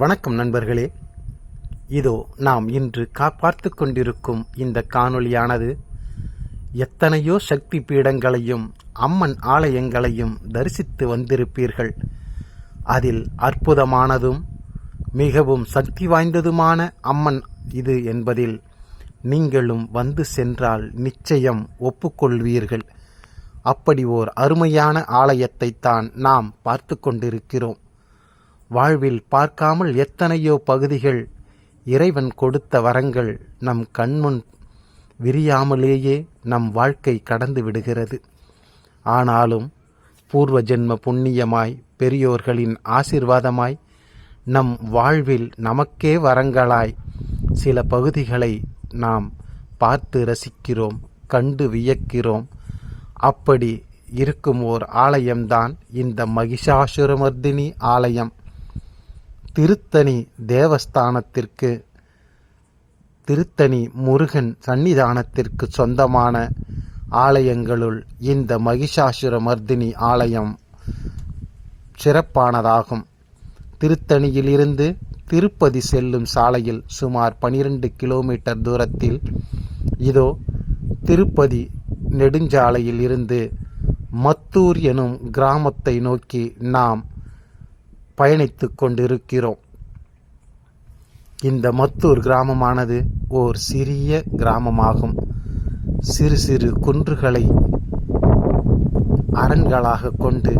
வணக்கம் நண்பர்களே. இதோ நாம் இன்று கா பார்த்து கொண்டிருக்கும் இந்த காணொளியானது எத்தனையோ சக்தி பீடங்களையும் அம்மன் ஆலயங்களையும் தரிசித்து வந்திருப்பீர்கள். அதில் அற்புதமானதும் மிகவும் சக்தி வாய்ந்ததுமான அம்மன் இது என்பதில் நீங்களும் வந்து சென்றால் நிச்சயம் ஒப்புக்கொள்வீர்கள். அப்படி ஓர் அருமையான ஆலயத்தை தான் நாம் பார்த்து கொண்டிருக்கிறோம். வாழ்வில் பார்க்காமல் எத்தனையோ பகுதிகள் இறைவன் கொடுத்த வரங்கள் நம் கண்முன் விரியாமலேயே நம் வாழ்க்கை கடந்து விடுகிறது. ஆனாலும் பூர்வ ஜென்ம புண்ணியமாய் பெரியோர்களின் ஆசிர்வாதமாய் நம் வாழ்வில் நமக்கே வரங்களாய் சில பகுதிகளை நாம் பார்த்து ரசிக்கிறோம் கண்டு வியக்கிறோம். அப்படி இருக்கும் ஓர் ஆலயம்தான் இந்த மகிஷாசுரமர்தினி ஆலயம். திருத்தணி தேவஸ்தானத்திற்கு திருத்தணி முருகன் சன்னிதானத்திற்கு சொந்தமான ஆலயங்களுள் இந்த மகிஷாசுரமர்தினி ஆலயம் சிறப்பானதாகும். திருத்தணியிலிருந்து திருப்பதி செல்லும் சாலையில் சுமார் பனிரெண்டு கிலோமீட்டர் தூரத்தில் இதோ திருப்பதி நெடுஞ்சாலையில் இருந்து மத்தூர் எனும் கிராமத்தை நோக்கி நாம் பயணித்து கொண்டிருக்கிறோம். இந்த மத்தூர் கிராமமானது ஓர் சிறிய கிராமமாகும். சிறு சிறு குன்றுகளை அரண்களாக கொண்டு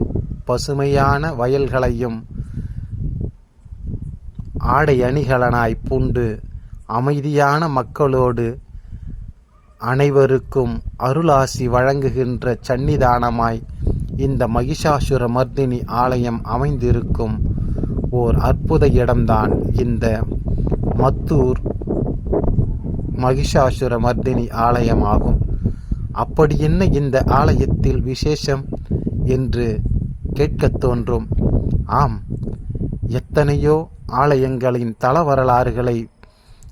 பசுமையான வயல்களையும் ஆடை அணிகலனாய் பூண்டு அமைதியான மக்களோடு அனைவருக்கும் அருளாசி வழங்குகின்ற சன்னிதானமாய் இந்த மகிஷாசுர மர்தினி ஆலயம் அமைந்திருக்கும் ஓர் அற்புத இடம்தான் இந்த மத்தூர் மகிஷாசுர மர்தினி ஆலயமாகும். அப்படி என்ன இந்த ஆலயத்தில் விசேஷம் என்று கேட்கத் தோன்றும்? ஆம் எத்தனையோ ஆலயங்களின் தல வரலாறுகளை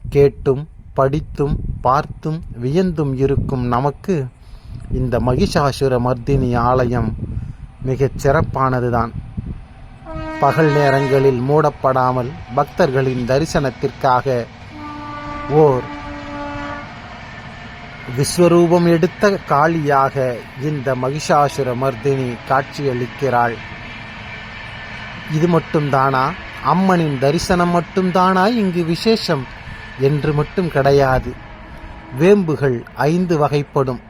கேட்டும் படித்தும் பார்த்தும் வியந்தும் இருக்கும் நமக்கு இந்த மகிஷாசுர மர்தினி ஆலயம் மிகச் சிறப்பானதுதான். பகல் நேரங்களில் மூடப்படாமல் பக்தர்களின் தரிசனத்திற்காக ஓர் விஸ்வரூபம் எடுத்த காளியாக இந்த மகிஷாசுர மர்தினி காட்சியளிக்கிறாள். இது மட்டும்தானா? அம்மனின் தரிசனம் மட்டும்தானா? இங்கு விசேஷம் என்று மட்டும் கிடையாது. வேம்புகள் ஐந்து வகைப்படும்.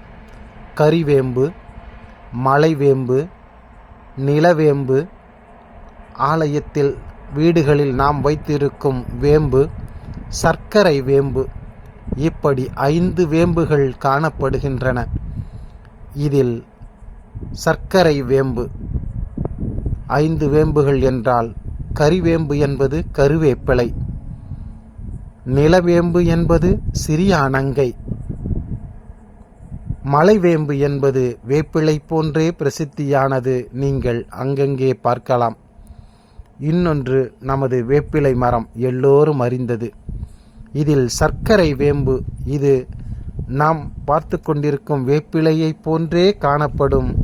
கரிவேம்பு மலைவேம்பு நிலவேம்பு ஆலயத்தில் வீடுகளில் நாம் வைத்திருக்கும் வேம்பு சர்க்கரை வேம்பு இப்படி ஐந்து வேம்புகள் காணப்படுகின்றன. இதில் சர்க்கரை வேம்பு ஐந்து வேம்புகள் என்றால் கரிவேம்பு என்பது கருவேப்பிலை நிலவேம்பு என்பது சிறியானங்கை மலைவேம்பு என்பது வேப்பிலை போன்றே பிரசித்தியானது நீங்கள் அங்கங்கே பார்க்கலாம். இன்னொன்று நமது வேப்பிலை மரம் எல்லோரும் அறிந்தது. இதில் சர்க்கரை வேம்பு இது நாம் பார்த்து கொண்டிருக்கும் வேப்பிலையை போன்றே காணப்படும்.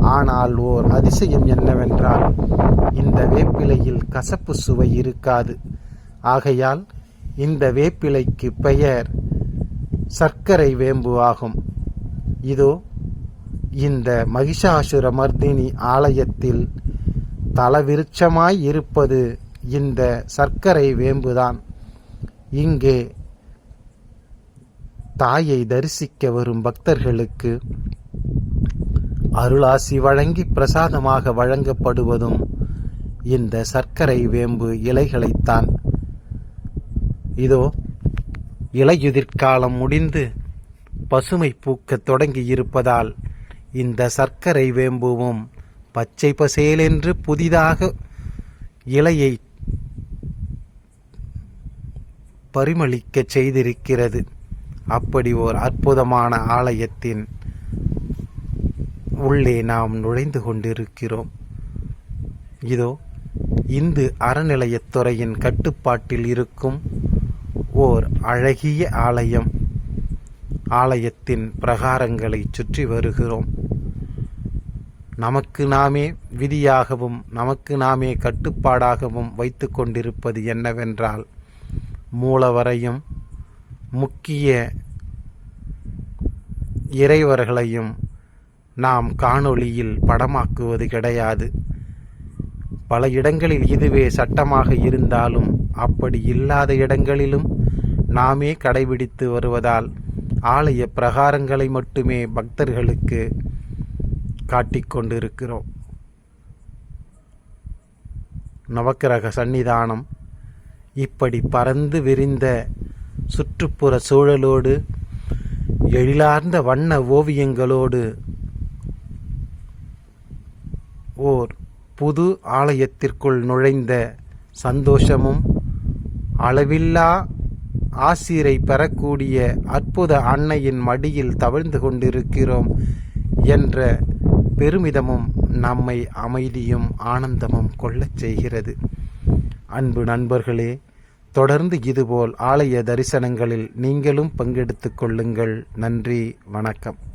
ஆனால் ஓர் அதிசயம் என்னவென்றால் இந்த வேப்பிலையில் கசப்பு சுவை இருக்காது. ஆகையால் இந்த வேப்பிலைக்கு பெயர் சர்க்கரை வேம்பு ஆகும். இதோ இந்த மகிஷாசுர மர்தினி ஆலயத்தில் தலவிருட்சமாய் இருப்பது இந்த சர்க்கரை வேம்புதான். இங்கே தாயை தரிசிக்க வரும் பக்தர்களுக்கு அருளாசி வழங்கி பிரசாதமாக வழங்கப்படுவதும் இந்த சர்க்கரை வேம்பு இலைகளைத்தான். இதோ இலையுதிர்காலம் முடிந்து பசுமை பூக்கத் தொடங்கி இருப்பதால் இந்த சர்க்கரை வேம்புவும் பச்சை பசேலென்று புதிதாக இலையை பரிமளிக்கச் செய்திருக்கிறது. அப்படி ஓர் அற்புதமான ஆலயத்தின் உள்ளே நாம் நுழைந்து கொண்டிருக்கிறோம். இதோ இந்து அறநிலையத்துறையின் கட்டுப்பாட்டில் இருக்கும் ஓர் அழகிய ஆலயம். ஆலயத்தின் பிரகாரங்களை சுற்றி வருகிறோம். நமக்கு நாமே விதியாகவும் நமக்கு நாமே கட்டுப்பாடாகவும் வைத்து கொண்டிருப்பது என்னவென்றால் மூலவரையும் முக்கிய இறைவர்களையும் நாம் காணொளியில் படமாக்குவது கிடையாது. பல இடங்களில் இதுவே சட்டமாக இருந்தாலும் அப்படி இல்லாத இடங்களிலும் நாமே கடைபிடித்து வருவதால் ஆலய பிரகாரங்களை மட்டுமே பக்தர்களுக்கு காட்டிக்கொண்டிருக்கிறோம். நவக்கிரக சன்னிதானம் இப்படி பறந்து விரிந்த சுற்றுப்புற சூழலோடு எழிலார்ந்த வண்ண ஓவியங்களோடு ஓர் புது ஆலயத்திற்குள் நுழைந்த சந்தோஷமும் அளவில்லா ஆசிரை பெறக்கூடிய அற்புத அன்னையின் மடியில் தவழ்ந்து கொண்டிருக்கிறோம் என்ற பெருமிதமும் நம்மை அமைதியும் ஆனந்தமும் கொள்ளச் செய்கிறது. அன்பு நண்பர்களே தொடர்ந்து இதுபோல் ஆலய தரிசனங்களில் நீங்களும் பங்கெடுத்துக் கொள்ளுங்கள். நன்றி வணக்கம்.